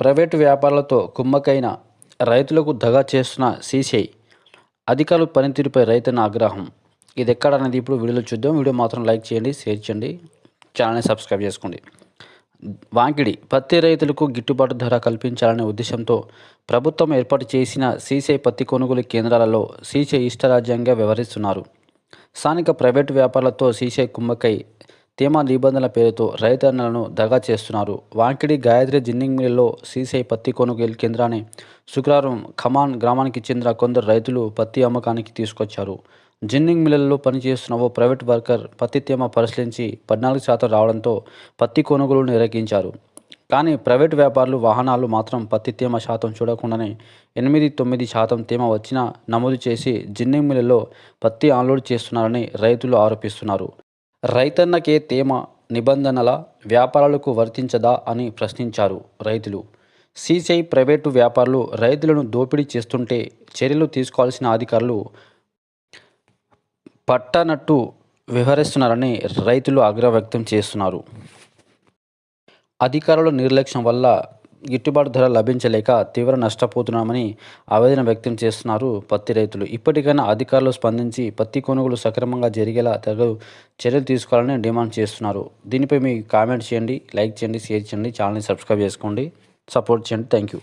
Private వ్యాపారాలతో కుమ్మకైన రైతులకు దగా చేస్తున్న సీసీఐ అధికారుల పనితీరుపై రైతున్న ఆగ్రహం. ఇది ఎక్కడ అనేది ఇప్పుడు వీడియోలో చూద్దాం. వీడియో మాత్రం లైక్ చేయండి షేర్ చేయండి ఛానల్ని సబ్స్క్రైబ్ చేసుకోండి. వాంకిడి పత్తి రైతులకు గిట్టుబాటు ధర కల్పించాలనే ఉద్దేశంతో ప్రభుత్వం ఏర్పాటు చేసిన సీసీఐ పత్తి కొనుగోలు కేంద్రాలలో సీసీఐ ఇష్టరాజ్యంగా వ్యవహరిస్తున్నారు. స్థానిక ప్రైవేటు వ్యాపారులతో సీసీఐ కుమ్మకై తేమ నిబంధనల పేరుతో రైతన్నలను దగా చేస్తున్నారు. వాంకిడి గాయత్రి జిన్నింగ్ మిల్లులో సీసీఐ పత్తి కొనుగోలు కేంద్రాన్ని శుక్రవారం ఖమాన్ గ్రామానికి చెందిన కొందరు రైతులు పత్తి అమ్మకానికి తీసుకొచ్చారు. జిన్నింగ్ మిల్లుల్లో పనిచేస్తున్న ఓ ప్రైవేట్ వర్కర్ పత్తి తేమ పరిశీలించి పద్నాలుగు శాతం రావడంతో పత్తి కొనుగోలు నిరకించారు కానీ ప్రైవేట్ వ్యాపారులు వాహనాలు మాత్రం పత్తి తేమ శాతం చూడకుండానే ఎనిమిది తొమ్మిది శాతం తేమ వచ్చినా నమోదు చేసి జిన్నింగ్ మిల్లులో పత్తి ఆన్లోడ్ చేస్తున్నారని రైతులు ఆరోపిస్తున్నారు. రైతన్నకే తేమ నిబంధనల వ్యాపారాలకు వర్తించదా అని ప్రశ్నించారు రైతులు. సీసీఐ ప్రైవేటు వ్యాపారులు రైతులను దోపిడీ చేస్తుంటే చర్యలు తీసుకోవాల్సిన అధికారులు పట్టనట్టు వ్యవహరిస్తున్నారని రైతులు ఆగ్రహ వ్యక్తం చేస్తున్నారు. అధికారుల నిర్లక్ష్యం వల్ల గిట్టుబాటు ధర లభించలేక తీవ్ర నష్టపోతున్నామని ఆవేదన వ్యక్తం చేస్తున్నారు పత్తి రైతులు. ఇప్పటికైనా అధికారులు స్పందించి పత్తి కొనుగోలు సక్రమంగా జరిగేలా తగు చర్యలు తీసుకోవాలని డిమాండ్ చేస్తున్నారు. దీనిపై మీ కామెంట్ చేయండి లైక్ చేయండి షేర్ చేయండి ఛానల్ని సబ్స్క్రైబ్ చేసుకోండి. సపోర్ట్ చేయండి. Thank you